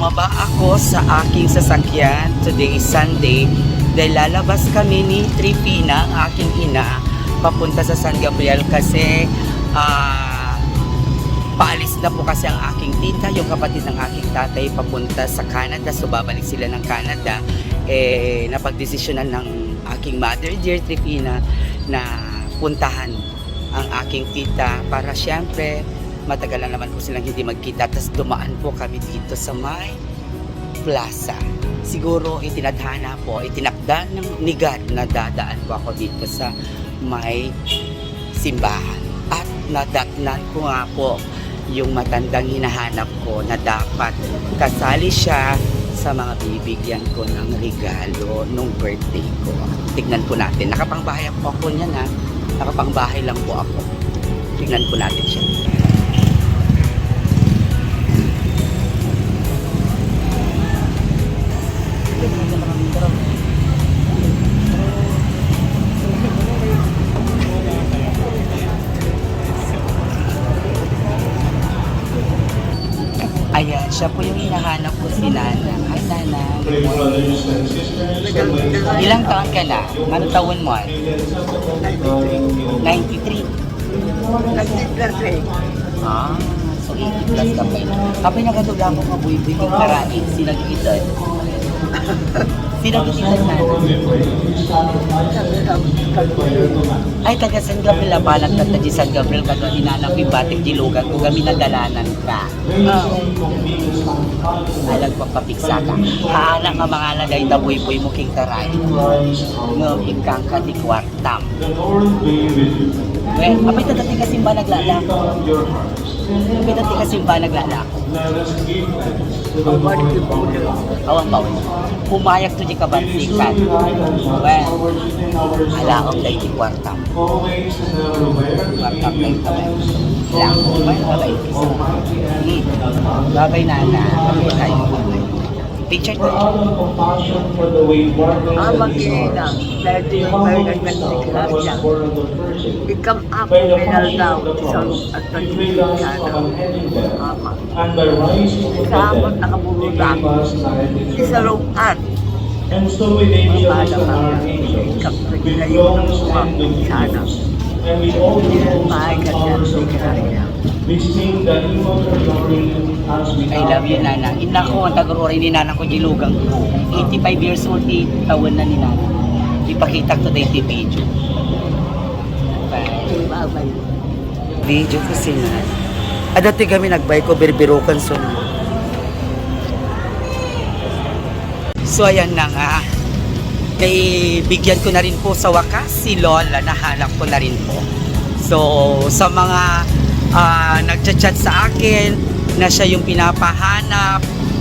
bumaba ako sa aking sasakyan. Today Sunday. Dahil lalabas kami ni Trifina, ang aking ina, papunta sa San Gabriel kasi ah, paalis na po kasi ang aking tita, yung kapatid ng aking tatay, papunta sa Canada. So babalik sila ng Canada. Eh, napagdesisyonan ng aking mother, dear Trifina, na puntahan ang aking tita para syempre matagal na naman po silang hindi magkita tapos dumaan po kami dito sa may plaza siguro itinadhana po itinakda ng ni na dadaan po ako dito sa may simbahan at nadatnan ko nga po yung matandang hinahanap ko na dapat kasali siya sa mga bibigyan ko ng regalo nung birthday ko. Tignan po natin. Nakapangbahay po ako niyan ha. Nakapangbahay lang po ako. Tignan po natin siya. Ayan, siya po yung hinahanap ko si Nana. Hi, Nana. Ilang taon ka na? Ano taon mo? 93. Ah, so 80 plus ka pa. Kapag nagaduga ko nga buhay buhay kong karain, sinagitan. Sinagitan na. Ay, taga San Gabriel, balang tata di San Gabriel, kado hinanap yung batik dilugan ko, kami nadalanan ka. Alag pa papiksa ka. Haana nga mga lagay na buhay-buhay mo king karay. No, ikang ka di kwartam. Well, apay tadati kasi ba naglala? Apay tadati kasi ba naglala? Awang bawal. Pumayag to di kabansikan. Well, alaong day di kwartam. Kwartam day tawag. Lang, may babay. Hmm. Babay na na. Babay tayo. Picture tayo. Ama kinina, dahil di yung may nagnatikla siya. Ikam ako pinaldaw sa at nagsisigla daw. Ama. Kamot nakabulutan. Isaluan. And so we may be Mabala also ka. our angels. Stand mga with. Jesus. And we all know Bahay ka the dyan, powers of heaven. We sing the of glory I love you, Nana. Ina ko, ang tagaruri ni Nana ko, gilugang ko. 85 years old, di taon na ni Nana. Ipakita ko tayo ti video. Bye. Video ko si Nana. Dati kami nagbay ko, birbirukan so. So, ayan na nga. Naibigyan ko na rin po sa wakas si Lola, nahanap ko na rin po. So, sa mga ah, nagchat-chat sa akin na siya yung pinapahanap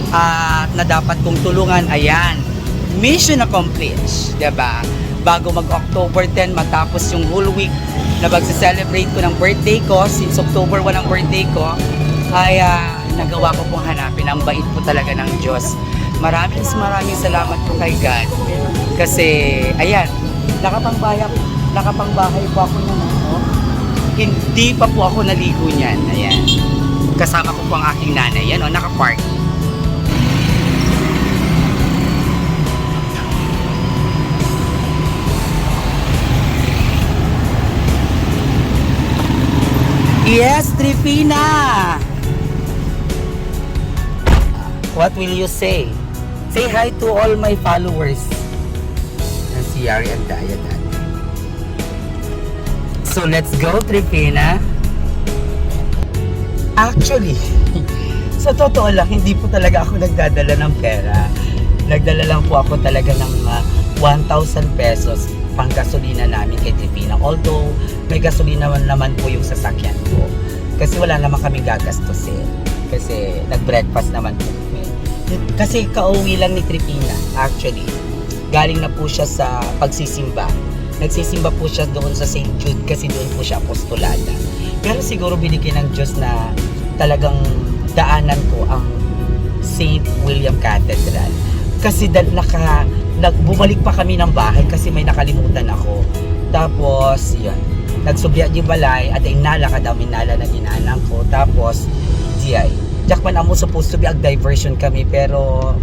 at na dapat kong tulungan, ayan, mission accomplished, ba? Bago mag-October 10, matapos yung whole week na magse-celebrate ko ng birthday ko, since October 1 ang birthday ko, ay ah, nagawa ko pong hanapin. Ang bait po talaga ng Diyos. Maraming maraming salamat po kay God. Kasi, ayan, nakapangbahay, nakapangbahay po ako na oh. Hindi pa po ako naligo niyan. Ayan. Kasama ko po ang aking nanay. Yan o, nakapark. Yes, Trifina! What will you say? Say hi to all my followers. Yan si Yari and Daya dati. So let's go, Trifina. Actually, sa totoo lang, hindi po talaga ako nagdadala ng pera. Nagdala lang po ako talaga ng ah, 1,000 pesos pang gasolina namin kay Trifina. Although, may gasolina naman, po yung sasakyan ko. Kasi wala naman kaming gagastusin. Kasi nag-breakfast naman po kami. Kasi kauwi lang ni Trifina, actually. Galing na po siya sa pagsisimba. Nagsisimba po siya doon sa St. Jude kasi doon po siya apostolada. Pero siguro binigyan ng Diyos na talagang daanan ko ang St. William Cathedral. Kasi dal naka nag, bumalik pa kami ng bahay kasi may nakalimutan ako. Tapos, yun. Nagsubya di balay at ay nala ka daw minala na ginanang ko. Tapos, ay Jackman amo supposed to be ag diversion kami pero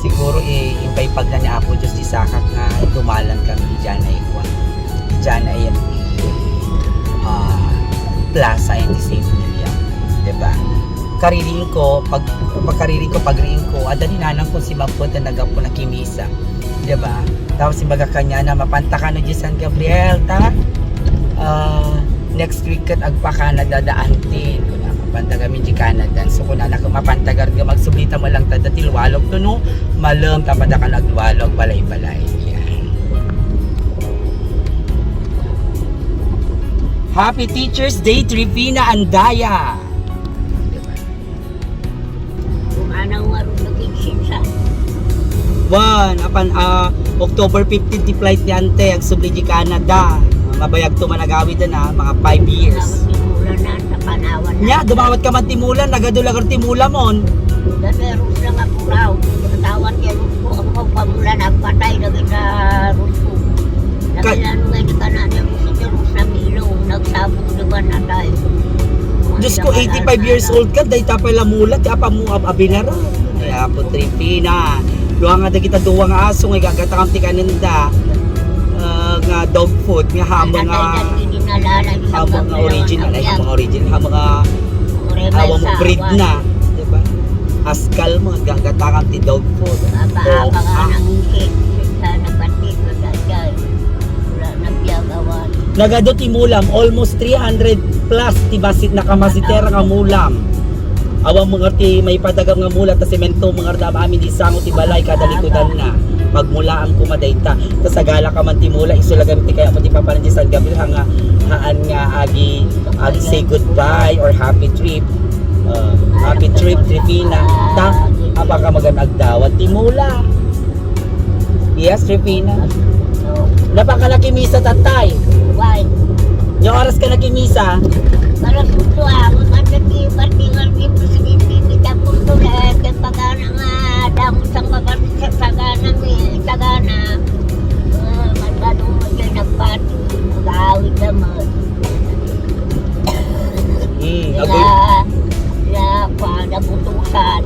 siguro eh impay pag na ni Apo Diyos di sakak nga dumalan kami diyan ay kwa. Diyan ay plaza and the St. William. 'Di ba? Kariring ko, pag pagkariring ko, pagriing ko, adali nanang ko si Mapunta nagapo na kimisa. 'Di ba? Tapos si baga kanya na mapanta ka no San Gabriel ta. Ah, next week kat agpa Canada daantin kun mapanta kami di Canada so kun anak ko mapantagar nga magsublita mo lang tada tilwalog to no malam tapada ka nagwalog balay Happy Teachers Day Trivina Andaya diba? Kung anong marunong One, apan ah, October 15 di flight ni Ante ang subli di Canada mabayag to managawid na mga 5 years na sa panawan na. Nya, dumawat ka man timulan, nagadulagar timula mon. Dati rusa nga puraw. Tawat yan ko ang kong pamula nagpatay na kita ruso. Ka- Nakilano nga di ka na niya niya di ba na tayo. Diyos ko, 85 years old ka, dahi tapay lamulat, apa mo ab abinara. Kaya po, tripina. Duha nga da kita duwa nga aso, nga gagatakam ti kaninda. Ah, nga dog food, nga hamang nga, hamang nga original, ay hamang original, hamang nga, hawang mo breed na. Diba? Askal mo, gagatakam ti dog food. Apa-apa nga nang ikit. Biyagawan. Nagado ti mulam, almost 300 plus ti basit na kamasitera nga mulam. Awang mga ti may padagam nga mula ta semento mga ardam amin di sango ti balay kada likudan na. Magmula ang kumadayta. Ta sagala ka man ti mula isulagan ti kaya pati papalan ti San Gabriel hanga haan nga agi agi say goodbye or happy trip. Uh, happy trip Tripina. Ta apa ka maganagdawat ti mula. Yes, Tripina. Napakalaki misa tatay. Yung oras ka nakimisa, Para susu ang matati patingal di presidente kita punto na kay pagana nga damo sang babar sa sagana mi sagana uh, magano mo dyan nagpati mag-awit naman. Hmm, agoy, sila pa nabutusan.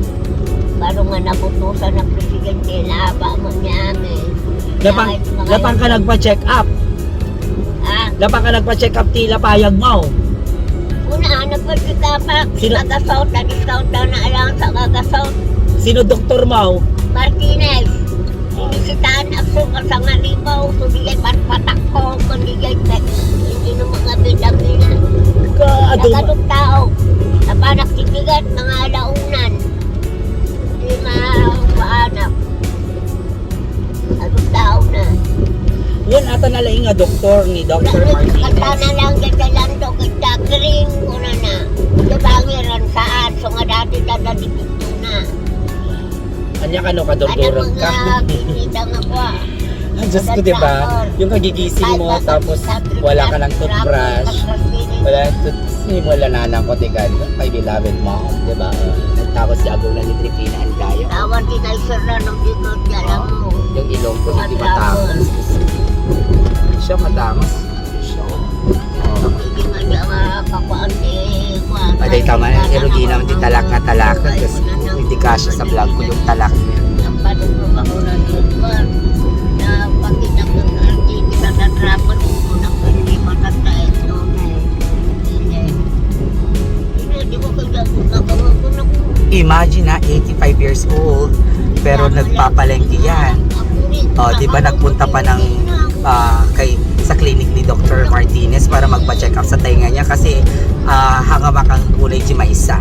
Parang nga nabutusan ng presidente laba man niya lapang, lapang ka nagpa-check up. Lapang ka nagpa-check up tila payag mo. una nagpagkita pa Sila- kagasaut na discount daw na alang sa kagasaut Sino doktor mo? Martinez. Sinisitahan ako sa nga libaw. Sudiyan patpatak ko. Kundigay. Hindi ng mga bidamina. Ka, adum, Nagadong tao. Napanak titigat mga alaunan. Hindi mapaanak. Adong tao na. Yan ata na lang nga doktor ni Dr. Martinez. na lang gadalan to. Kita green ko na na. Kabangiran saan. So nga dati dadadikit na. Anya ka no Ano kadurduran ka. mga kinita nga ko ah. Ang Diyos ko, di ba? Yung kagigising mo, tapos wala ka ng toothbrush. Wala toothbrush. Wala na nang kotigan. Kay beloved mo, di ba? Tapos si Aguna ni Tripina ang dayo. Tawag din ay sira ng bigod niya lang mo. Yung ilong ko hindi matangos. Siya matangos. Siya. Oh. Hindi. Aday tama na, pero di naman di talak nga talakan kasi hindi kasya sa vlog ko yung talak niya. Na. Na na hindi na hindi. So, hindi. Hindi, na. Imagine na, 85 years old, pero nagpapalengke yan. O, di ba nagpunta pa ng ah, kay sa clinic ni Dr. Martinez para magpa-check up sa tenga niya kasi uh, hangamakang kulay di maisa.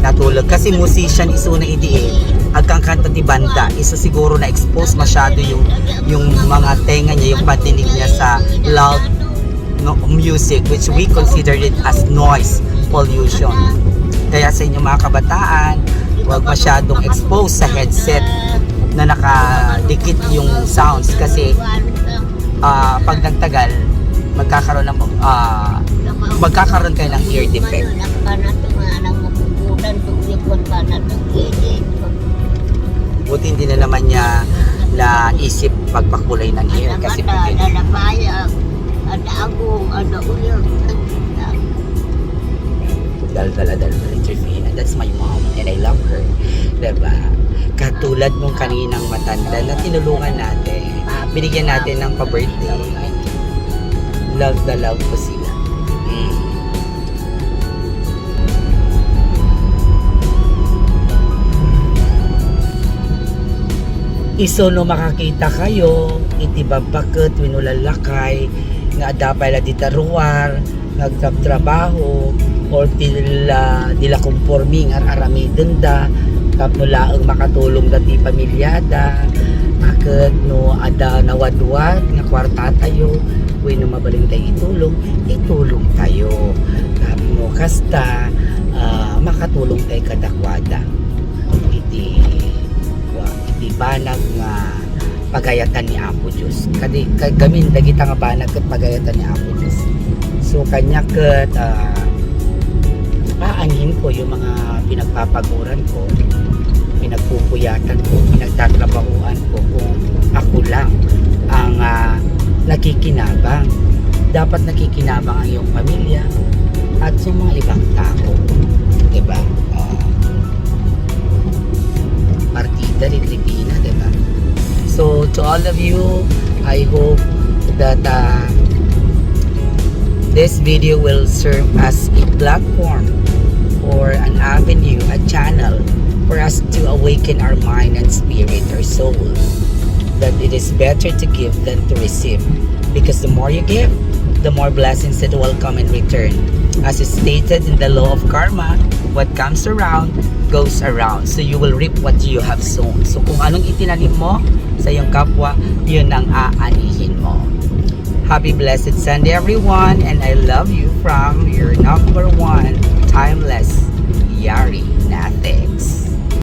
Natulog kasi musician iso na idi eh. Agkang kanta ti banda, iso siguro na expose masyado yung yung mga tenga niya, yung patinig niya sa loud no, music which we consider it as noise pollution. Kaya sa inyo mga kabataan, huwag masyadong expose sa headset na nakadikit yung sounds kasi ah, pag nagtagal, magkakaroon ng ah, magkakaroon kayo ng ear defect. Buti hindi na naman niya naisip pagpakulay ng ear kasi agung, ada uyang. Dal-dala-dal-dal, intervene. And that's my mom and I love her. Diba? Katulad nung kaninang matanda na tinulungan natin. Binigyan natin ng pa-birthday. Love na love ko sila. Mm. Iso no makakita kayo, iti babakot, winulalakay, nga adapay la ditaruar, nagtrabaho, or tila, dila conforming ar aramidin da, tapno laang makatulong dati pamilyada, akit no ada nawadwad, nga kwarta tayo, way no mabaling tayo itulong, itulong tayo. Tapno kasta, ah, makatulong tayo kadakwada. Iti wa iti banag nga pagayatan ni Apo Diyos. Kadi ka- gamin dagita nga banag ket pagayatan ni Apo Diyos. So kanya ket ah, paanhin ko yung mga pinagpapaguran ko, pinagpupuyatan ko, pinagtatrabahuan ko kung ako lang ang ah, nakikinabang. Dapat nakikinabang ang iyong pamilya at sa mga ibang tao. Diba? Ah, partida ni Tripina, di ba? So, to all of you, I hope that uh, this video will serve as a platform or an avenue, a channel for us to awaken our mind and spirit, our soul. That it is better to give than to receive. Because the more you give, the more blessings that will come in return. As is stated in the law of karma, what comes around goes around. So you will reap what you have sown. So kung anong itinanim mo sa iyong kapwa, yun ang aanihin mo. Happy blessed Sunday everyone and I love you from your number one timeless Yari Natix.